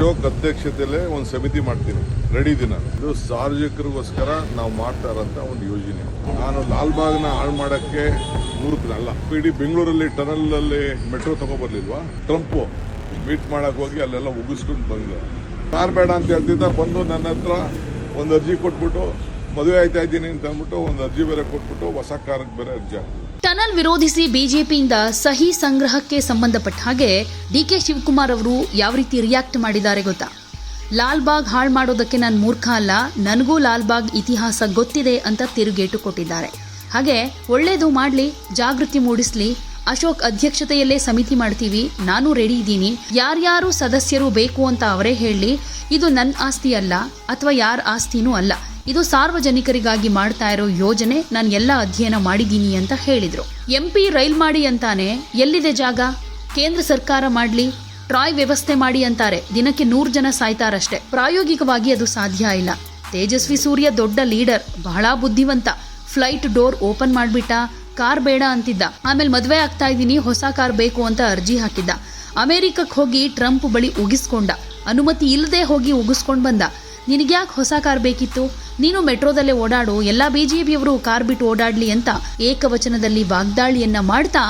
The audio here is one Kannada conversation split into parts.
ಅಶೋಕ್ ಅಧ್ಯಕ್ಷತೆಯಲ್ಲಿ ಒಂದು ಸಮಿತಿ ಮಾಡ್ತೀನಿ. ರೆಡಿ ದಿನ. ಇದು ಸಾರ್ವಜನಿಕರಿಗೋಸ್ಕರ ನಾವು ಮಾಡ್ತಾ ಇರೋಂಥ ಒಂದು ಯೋಜನೆ. ನಾನು ಲಾಲ್ಬಾಗ್ನ ಹಾಳು ಮಾಡಕ್ಕೆ ಮೂರ್ಖನಲ್ಲ ಇಡೀ ಬೆಂಗಳೂರಲ್ಲಿ ಟನಲ್ ಅಲ್ಲಿ ಮೆಟ್ರೋ ತಗೋಬರ್ಲಿಲ್ವಾ? ಟ್ರಂಪ್ ಮೀಟ್ ಮಾಡಕ್ ಹೋಗಿ ಅಲ್ಲೆಲ್ಲ ಉಗಿಸ್ಕೊಂಡು ಬಂದ ಕಾರ್ ಬೇಡ ಅಂತ ಹೇಳ್ತಿದ್ದ, ಬಂದು ನನ್ನ ಹತ್ರ ಒಂದು ಅರ್ಜಿ ಕೊಟ್ಬಿಟ್ಟು, ಮದುವೆ ಆಯ್ತಾ ಇದ್ದೀನಿ ಅಂತ ಅಂದ್ಬಿಟ್ಟು ಒಂದು ಅರ್ಜಿ ಬೇರೆ ಕೊಟ್ಬಿಟ್ಟು ಹೊಸ ಕಾರಕ್ಕೆ ಬೇರೆ ಅರ್ಜಿ ಹಾಕ್ಬಿಟ್ಟು ಟನಲ್ ವಿರೋಧಿಸಿ ಬಿಜೆಪಿಯಿಂದ ಸಹಿ ಸಂಗ್ರಹಕ್ಕೆ ಸಂಬಂಧಪಟ್ಟ ಹಾಗೆ ಡಿ ಕೆ ಶಿವಕುಮಾರ್ ಅವರು ಯಾವ ರೀತಿ ರಿಯಾಕ್ಟ್ ಮಾಡಿದ್ದಾರೆ ಗೊತ್ತಾ? ಲಾಲ್ಬಾಗ್ ಹಾಳು ಮಾಡೋದಕ್ಕೆ ನಾನು ಮೂರ್ಖ ಅಲ್ಲ, ನನಗೂ ಲಾಲ್ಬಾಗ್ ಇತಿಹಾಸ ಗೊತ್ತಿದೆ ಅಂತ ತಿರುಗೇಟು ಕೊಟ್ಟಿದ್ದಾರೆ. ಹಾಗೆ ಒಳ್ಳೇದು ಮಾಡಲಿ, ಜಾಗೃತಿ ಮೂಡಿಸ್ಲಿ, ಅಶೋಕ್ ಅಧ್ಯಕ್ಷತೆಯಲ್ಲೇ ಸಮಿತಿ ಮಾಡ್ತೀವಿ, ನಾನು ರೆಡಿ ಇದ್ದೀನಿ, ಯಾರ್ಯಾರು ಸದಸ್ಯರು ಬೇಕು ಅಂತ ಅವರೇ ಹೇಳಿ, ಇದು ನನ್ನ ಆಸ್ತಿ ಅಲ್ಲ, ಅಥವಾ ಯಾರ ಆಸ್ತಿನೂ ಅಲ್ಲ ಇದು ಸಾರ್ವಜನಿಕರಿಗಾಗಿ ಮಾಡ್ತಾ ಇರೋ ಯೋಜನೆ, ನಾನು ಎಲ್ಲ ಅಧ್ಯಯನ ಮಾಡಿದ್ದೀನಿ ಅಂತ ಹೇಳಿದರು. ಎಂಪಿ ರೈಲ್ ಮಾಡಿ ಅಂತಾನೆ, ಎಲ್ಲಿದೆ ಜಾಗ? ಕೇಂದ್ರ ಸರ್ಕಾರ ಮಾಡಲಿ, ಟ್ರಾಯ್ ವ್ಯವಸ್ಥೆ ಮಾಡಿ ಅಂತಾರೆ. ದಿನಕ್ಕೆ ನೂರು ಜನ ಸಾಯ್ತಾರಷ್ಟೇ. ಪ್ರಾಯೋಗಿಕವಾಗಿ ಅದು ಸಾಧ್ಯ ಇಲ್ಲ. ತೇಜಸ್ವಿ ಸೂರ್ಯ ದೊಡ್ಡ ಲೀಡರ್, ಬಹಳ ಬುದ್ಧಿವಂತ. ಫ್ಲೈಟ್ ಡೋರ್ ಓಪನ್ ಮಾಡಿಬಿಟ್ಟ, ಕಾರ್ ಬೇಡ ಅಂತಿದ್ದ. ಆಮೇಲೆ ಮದುವೆ ಆಗ್ತಾ ಇದ್ದೀನಿ, ಹೊಸ ಕಾರ್ ಬೇಕು ಅಂತ ಅರ್ಜಿ ಹಾಕಿದ್ದ. ಅಮೆರಿಕಕ್ಕೆ ಹೋಗಿ ಟ್ರಂಪ್ ಬಳಿ ಉಗಿಸ್ಕೊಂಡ. ಅನುಮತಿ ಇಲ್ಲದೆ ಹೋಗಿ ಉಗಿಸ್ಕೊಂಡು ಬಂದ. ನಿನಗ್ಯಾಕೆ ಹೊಸ ಕಾರ್ ಬೇಕಿತ್ತು? ನೀನು ಮೆಟ್ರೋದಲ್ಲೇ ಓಡಾಡು, ಎಲ್ಲ ಬಿಜೆಪಿಯವರು ಕಾರ್ ಬಿಟ್ಟು ಓಡಾಡ್ಲಿ ಅಂತ ಏಕವಚನದಲ್ಲಿ ವಾಗ್ದಾಳಿಯನ್ನ ಮಾಡ್ತಾ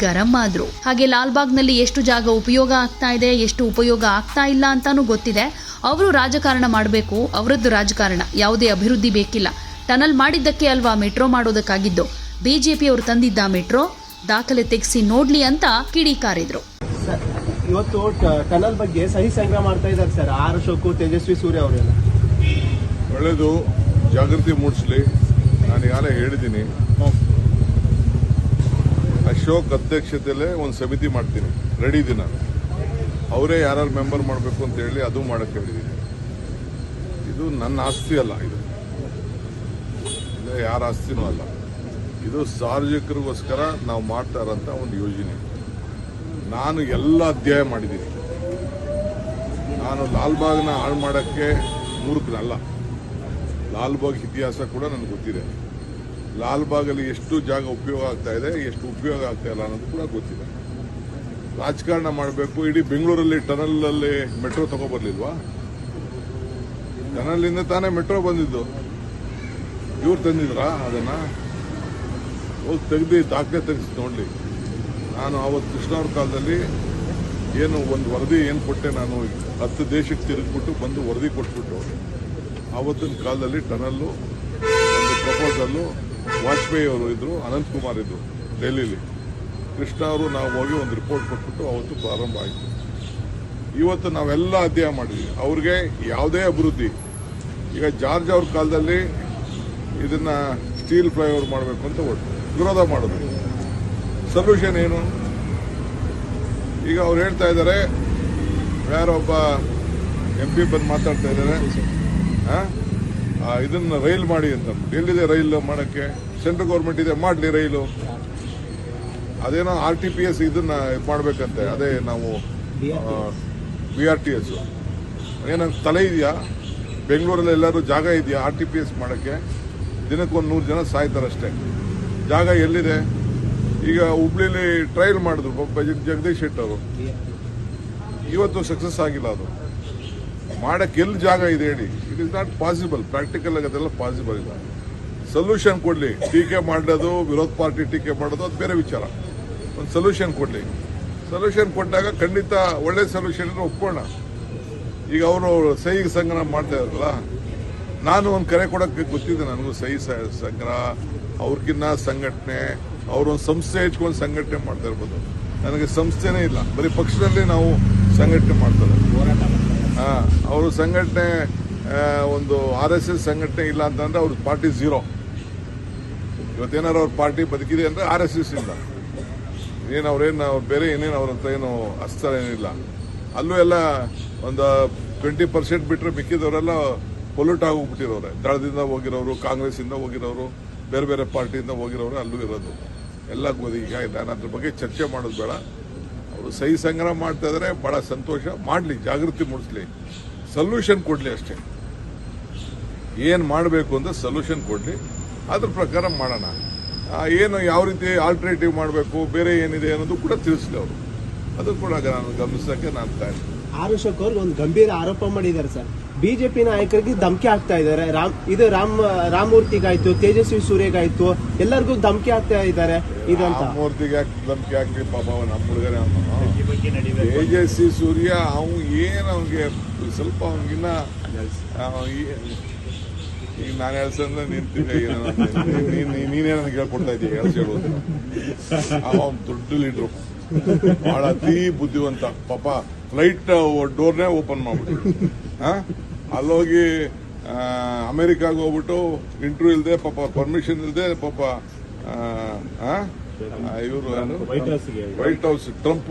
ಗರಂ ಆದ್ರು. ಹಾಗೆ ಲಾಲ್ಬಾಗ್ನಲ್ಲಿ ಎಷ್ಟು ಜಾಗ ಉಪಯೋಗ ಆಗ್ತಾ ಇದೆ, ಎಷ್ಟು ಉಪಯೋಗ ಆಗ್ತಾ ಇಲ್ಲ ಅಂತಾನೂ ಗೊತ್ತಿದೆ. ಅವರು ರಾಜಕಾರಣ ಮಾಡಬೇಕು, ಅವರದ್ದು ರಾಜಕಾರಣ, ಯಾವುದೇ ಅಭಿವೃದ್ಧಿ ಬೇಕಿಲ್ಲ. ಟನಲ್ ಮಾಡಿದ್ದಕ್ಕೆ ಅಲ್ವಾ ಮೆಟ್ರೋ ಮಾಡೋದಕ್ಕಾಗಿದ್ದು? ಬಿಜೆಪಿಯವರು ತಂದಿದ್ದ ಮೆಟ್ರೋ? ದಾಖಲೆ ತೆಗೆಸಿ ನೋಡ್ಲಿ ಅಂತ ಕಿಡಿಕಾರಿದ್ರು ಇವತ್ತು ಟನಲ್ ಬಗ್ಗೆ ಸಹಿ ಸಂಗ್ರಹ ಮಾಡ್ತಾ ಇದ್ದಾರೆ ಸರ್, ಆರ್ ಅಶೋಕು, ತೇಜಸ್ವಿ ಸೂರ್ಯ ಅವರೆಲ್ಲ. ಒಳ್ಳೇದು, ಜಾಗೃತಿ ಮೂಡಿಸ್ಲಿ. ನಾನು ಈಗಾಗಲೇ ಹೇಳಿದ್ದೀನಿ. ಅಶೋಕ್ ಅಧ್ಯಕ್ಷತೆಯಲ್ಲೇ ಒಂದು ಸಮಿತಿ ಮಾಡ್ತೀನಿ. ರೆಡಿ ದಿನ ಅವರೇ ಯಾರು ಮೆಂಬರ್ ಮಾಡಬೇಕು ಅಂತ ಹೇಳಿ ಅದು ಮಾಡಕ್ಕೆ ಹೇಳಿದ್ದೀನಿ. ಇದು ನನ್ನ ಆಸ್ತಿ ಅಲ್ಲ ಇದು. ಯಾರ ಆಸ್ತಿನೂ ಅಲ್ಲ. ಇದು ಸಾರ್ವಜನಿಕರಿಗೋಸ್ಕರ ನಾವು ಮಾಡ್ತಾ ಇರೋಂಥ ಒಂದು ಯೋಜನೆ. ನಾನು ಎಲ್ಲ ಅಧ್ಯಾಯ ಮಾಡಿದ್ದೀನಿ. ನಾನು ಲಾಲ್ಬಾಗ್ನ ಹಾಳು ಮಾಡೋಕ್ಕೆ ಮೂರ್ಖನಲ್ಲ. ಲಾಲ್ಬಾಗ್ ಇತಿಹಾಸ ಕೂಡ ನನಗೆ ಗೊತ್ತಿದೆ. ಲಾಲ್ಬಾಗಲ್ಲಿ ಎಷ್ಟು ಜಾಗ ಉಪಯೋಗ ಆಗ್ತಾ ಇದೆ, ಎಷ್ಟು ಉಪಯೋಗ ಆಗ್ತಾ ಇಲ್ಲ ಅನ್ನೋದು ಕೂಡ ಗೊತ್ತಿದೆ. ರಾಜಕಾರಣ ಮಾಡಬೇಕು, ಇಡೀ ಬೆಂಗಳೂರಲ್ಲಿ ಟನಲಲ್ಲಿ ಮೆಟ್ರೋ ತಗೊಬರ್ಲಿಲ್ವಾ? ಟನಲ್ ಇಂದ ತಾನೇ ಮೆಟ್ರೋ ಬಂದಿದ್ದು. ಇವ್ರು ತಂದಿದ್ರಾ ಅದನ್ನು? ಹೋಗಿ ತೆಗ್ದು ದಾಖಲೆ ತೆಗೆಸಿ ನೋಡ್ಲಿ. ನಾನು ಅವತ್ತು ಕೃಷ್ಣವ್ರ ಕಾಲದಲ್ಲಿ ಏನು ಒಂದು ವರದಿ ಏನು ಕೊಟ್ಟೆ ನಾನು ಹತ್ತು ದೇಶಕ್ಕೆ ತಿರುಗಿಬಿಟ್ಟು ಬಂದು ವರದಿ ಕೊಟ್ಬಿಟ್ಟು ಆವತ್ತಿನ ಕಾಲದಲ್ಲಿ ಟನಲ್ಲು ಒಂದು ಪ್ರಪೋಸಲ್ಲು ವಾಜಪೇಯಿ ಅವರು ಇದ್ದರು ಅನಂತ್ ಕುಮಾರ್ ಇದ್ರು ಡೆಲ್ಲಿಲಿ ಕೃಷ್ಣ ಅವರು ನಾವು ಹೋಗಿ ಒಂದು ರಿಪೋರ್ಟ್ ಕೊಟ್ಬಿಟ್ಟು ಅವತ್ತು ಪ್ರಾರಂಭ ಆಯಿತು. ಇವತ್ತು ನಾವೆಲ್ಲ ಅಧ್ಯಯನ ಮಾಡಿದ್ವಿ. ಅವ್ರಿಗೆ ಯಾವುದೇ ಅಭಿವೃದ್ಧಿ, ಈಗ ಜಾರ್ಜ್ ಅವ್ರ ಕಾಲದಲ್ಲಿ ಇದನ್ನು ಸ್ಟೀಲ್ ಫ್ಲೈಓವರ್ ಮಾಡಬೇಕು ಅಂತ ವಿರೋಧ ಮಾಡಿದ್ರು ಸೊಲ್ಯೂಷನ್ ಏನು? ಈಗ ಅವ್ರು ಹೇಳ್ತಾ ಇದ್ದಾರೆ ಯಾರೊಬ್ಬ ಎಂ ಪಿ ಬಂದು ಮಾತಾಡ್ತಾ ಇದ್ದಾರೆ. ಇದನ್ನ ರೈಲ್ ಮಾಡಿ ಅಂತ. ಎಲ್ಲಿದೆ ರೈಲ್ ಮಾಡಕ್ಕೆ? ಸೆಂಟ್ರಲ್ ಗೌರ್ಮೆಂಟ್ ಇದೆ, ಮಾಡಲಿ ರೈಲು. ಅದೇನೋ ಆರ್ ಟಿ ಪಿ ಎಸ್ ಇದನ್ನ ಇದ್ ಮಾಡ್ಬೇಕಂತೆ, ಅದೇ ನಾವು ಬಿ ಆರ್ ಟಿ ಎಸ್ ಏನಂತ ತಲೆ ಇದೆಯಾ? ಬೆಂಗಳೂರಲ್ಲಿ ಎಲ್ಲರೂ ಜಾಗ ಇದೆಯಾ ಆರ್ ಟಿ ಪಿ ಎಸ್ ಮಾಡೋಕ್ಕೆ? ದಿನಕ್ಕೊಂದು ನೂರು ಜನ ಸಾಯ್ತಾರಷ್ಟೇ. ಜಾಗ ಎಲ್ಲಿದೆ? ಈಗ ಹುಬ್ಳಿಲಿ ಟ್ರಯಲ್ ಮಾಡಿದ್ರು ಜಗದೀಶ್ ಶೆಟ್ಟಿ ಅವರು. ಇವತ್ತು ಸಕ್ಸಸ್ ಆಗಿಲ್ಲ ಅದು. ಮಾಡಕ್ಕೆ ಎಲ್ಲಿ ಜಾಗ ಇದೆ ಹೇಳಿ. It is not possible practical ಆಗಿ ಅದೆಲ್ಲ ಪಾಸಿಬಲ್ ಇಲ್ಲ. ಸೊಲ್ಯೂಷನ್ ಕೊಡಲಿ. ಟೀಕೆ ಮಾಡೋದು ವಿರೋಧ ಪಾರ್ಟಿ ಟೀಕೆ ಮಾಡೋದು ಅದು ಬೇರೆ ವಿಚಾರ. ಒಂದು ಸೊಲ್ಯೂಷನ್ ಕೊಡಲಿ. ಸೊಲ್ಯೂಷನ್ ಕೊಟ್ಟಾಗ ಖಂಡಿತ ಒಳ್ಳೆ ಸೊಲ್ಯೂಷನ್ ಇದ್ರೆ ಒಪ್ಕೋಣ. ಈಗ ಅವರು ಸಹಿ ಸಂಗ್ರಹ ಮಾಡ್ತಾ ಇದ್ರಲ್ಲ ನಾನು ಒಂದು ಕರೆ ಕೊಡೋಕ್ಕೆ ಗೊತ್ತಿದೆ ನನಗೂ ಸಹಿ ಸಂಗ್ರಹ ಅವ್ರಿಗಿನ್ನ ಸಂಘಟನೆ ಅವ್ರೊಂದು ಸಂಸ್ಥೆ ಹೆಚ್ಕೊಂಡು ಸಂಘಟನೆ ಮಾಡ್ತಾ ಇರ್ಬೋದು. ನನಗೆ ಸಂಸ್ಥೆನೇ ಇಲ್ಲ. ಬರೀ ಪಕ್ಷದಲ್ಲಿ ನಾವು ಸಂಘಟನೆ ಮಾಡ್ತಾರೆ ಹಾಂ ಅವರು ಸಂಘಟನೆ ಒಂದು ಆರ್ ಎಸ್ ಎಸ್ ಸಂಘಟನೆ ಇಲ್ಲ ಅಂತಂದ್ರೆ ಅವ್ರ ಪಾರ್ಟಿ ಝೀರೋ. ಇವತ್ತೇನಾರು ಅವ್ರ ಪಾರ್ಟಿ ಬದುಕಿದೆ ಅಂದ್ರೆ ಆರ್ ಎಸ್ ಎಸ್ ಇಲ್ಲ. ಏನು ಅವ್ರೇನು ಅವ್ರು ಬೇರೆ ಏನೇನು ಅವ್ರ ಹತ್ರ ಏನು ಅಸ್ತರ ಏನಿಲ್ಲ ಅಲ್ಲೂ ಎಲ್ಲ ಒಂದು ಟ್ವೆಂಟಿ ಪರ್ಸೆಂಟ್ ಬಿಟ್ಟರೆ ಮಿಕ್ಕಿದವರೆಲ್ಲ ಪೊಲ್ಯೂಟ್ ಆಗೋಗ್ಬಿಟ್ಟಿರೋರೆ. ದಳದಿಂದ ಹೋಗಿರೋರು ಕಾಂಗ್ರೆಸ್ ಇಂದ ಹೋಗಿರೋರು ಬೇರೆ ಬೇರೆ ಪಾರ್ಟಿಯಿಂದ ಹೋಗಿರೋರು ಅಲ್ಲೂ ಇರೋದು. ಎಲ್ಲ ಗೋಧಿ ಈಗ ನಾನು ಅದ್ರ ಬಗ್ಗೆ ಚರ್ಚೆ ಮಾಡೋದು ಬೇಡ. ಅವರು ಸಹಿ ಸಂಗ್ರಹ ಮಾಡ್ತಾ ಇದ್ರೆ, ಬಹಳ ಸಂತೋಷ. ಮಾಡಲಿ, ಜಾಗೃತಿ ಮೂಡಿಸ್ಲಿ. ಸೊಲ್ಯೂಷನ್ ಕೊಡ್ಲಿ ಅಷ್ಟೇ. ಏನು ಮಾಡಬೇಕು ಅಂತ ಸೊಲ್ಯೂಷನ್ ಕೊಡ್ಲಿ. ಅದ್ರ ಪ್ರಕಾರ ಮಾಡೋಣ. ಏನು ಯಾವ ರೀತಿ ಆಲ್ಟರ್ನೇಟಿವ್ ಮಾಡಬೇಕು, ಬೇರೆ ಏನಿದೆ ಅನ್ನೋದು ಕೂಡ ತಿಳಿಸ್ಲಿ ಅವರು. ಅದು ಕೂಡ ನಾನು ಗಮನಿಸೋಕ್ಕೆ ನಾನು ತಯಾರಿ ಆರ್ ಒಂದು ಗಂಭೀರ ಆರೋಪ ಮಾಡಿದ್ದಾರೆ ಸರ್. ಬಿಜೆಪಿ ನಾಯಕರಿಗೆ ಧಮಕಿ ಆಗ್ತಾ ಇದ್ದಾರೆ. ರಾಮ್ ಇದು ರಾಮ್ ರಾಮಮೂರ್ತಿಗಾಯ್ತು ತೇಜಸ್ವಿ ಸೂರ್ಯಗಾಯ್ತು ಎಲ್ಲರಿಗೂ ಧಮಕಿ ಆಗ್ತಾ ಇದ್ದಾರೆ. ಇದಂತ. ಮೂರ್ತಿಗೆ ಯಾಕೆ ಧಮಕಿ ಹಾಕಿ ಪಾಪ ನಮ್ಮ ಹುಡುಗರೇ ಅವನು. ತೇಜಸ್ವಿ ಸೂರ್ಯ ಅವ್ ಏನು ಅವನಿಗೆ ಸ್ವಲ್ಪ ಅವನಿಗಿನ್ನ ಈಗ ನಾನು ಹೇಳ್ಸಂದ್ರೆ ನಿಂತಿದ್ದೆ ನೀನೇ ನನಗೆ ಹೇಳ್ಕೊಡ್ತಾ ಇದ್ದೀಯ ಹೇಳ್ಸಿ ಹೇಳೋದು ಅವ್ನು ದೊಡ್ಡ ಲೀಡ್ರು ಬಹಳ ಅತಿ ಬುದ್ಧಿವಂತ. ಪಾಪ ಫ್ಲೈಟ್ ಡೋರ್ನೇ ಓಪನ್ ಮಾಡ್ಬಿಟ್ಟು? ಅಲ್ಲೋಗಿ ಅಮೆರಿಕಾಗ ಹೋಗ್ಬಿಟ್ಟು ಇಂಟರ್ವ್ಯೂ ಇಲ್ಲದೆ ಪಾಪ ಪರ್ಮಿಷನ್ ಇಲ್ಲದೆ ಪಾಪ ಇವರು ವೈಟ್ ಹೌಸ್ ಟ್ರಂಪ್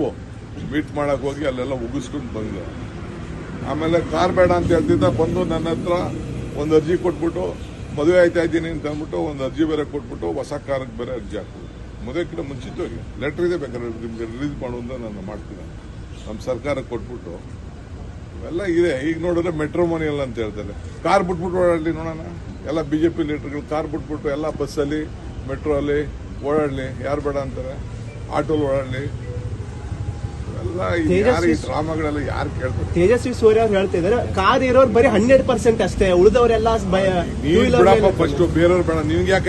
ಮೀಟ್ ಮಾಡಕ್ ಹೋಗಿ ಅಲ್ಲೆಲ್ಲ ಉಗಿಸ್ಕೊಂಡು ಬಂದ ಆಮೇಲೆ ಕಾರ್ ಬೇಡ ಅಂತ ಹೇಳ್ತಿದ್ದ ಬಂದು ನನ್ನ ಹತ್ರ ಒಂದು ಅರ್ಜಿ ಕೊಟ್ಬಿಟ್ಟು ಮದುವೆ ಆಯ್ತಾ ಇದ್ದೀನಿ ಅಂತ ಅಂದ್ಬಿಟ್ಟು ಒಂದು ಅರ್ಜಿ ಬೇರೆ ಕೊಟ್ಬಿಟ್ಟು ಹೊಸ ಕಾರ್ಗೆ ಬೇರೆ ಅರ್ಜಿ ಹಾಕೋದು ಮದುವೆಕ್ಕಿಂತ ಮುಂಚಿತವಾಗಿ ಲೆಟರ್ ಇದೆ ಬೇಕಾದ್ರೆ ನಿಮಗೆ ರಿಲೀಸ್ ಮಾಡುವಂತ ನಾನು ಮಾಡ್ತೀನಿ. ನಮ್ಮ ಸರ್ಕಾರಕ್ಕೆ ಕೊಟ್ಬಿಟ್ಟು. ಇವೆಲ್ಲ ಇದೆ. ಈಗ ನೋಡಿದ್ರೆ ಮೆಟ್ರೋಮೋನಿಯಲ್ ಅಂತ ಹೇಳ್ತಾರೆ. ಕಾರ್ ಬಿಟ್ಬಿಟ್ಟು ಓಡಾಡಲಿ ನೋಡೋಣ. ಎಲ್ಲ ಬಿ ಜೆ ಪಿ ಲೀಡರ್ಗಳು ಕಾರ್ ಬಿಟ್ಬಿಟ್ಟು ಎಲ್ಲ ಬಸ್ಸಲ್ಲಿ ಮೆಟ್ರೋ ಅಲ್ಲಿ ಓಡಾಡಲಿ. ಯಾರು ಬೇಡ ಅಂತಾರೆ? ಆಟೋಲಿ ಓಡಾಡಲಿ. ಎಲ್ಲ ಡ್ರಾಮಾಗಳೆಲ್ಲ ಯಾರು ಕೇಳ್ತಾರೆ? ತೇಜಸ್ವಿ ಸೂರ್ಯ ಅವ್ರು ಹೇಳ್ತಾ ಇದಾರೆ ಕಾರ್ ಇರೋರು ಬರೀ ಹಂಡ್ರೆಡ್ ಪರ್ಸೆಂಟ್ ಅಷ್ಟೇ. ಉಳಿದವರೆಲ್ಲ ಫಸ್ಟ್ ಬೇರೆಯವ್ರು ಬೇಡ. ನಿಮ್ಗೆ ಯಾಕೆ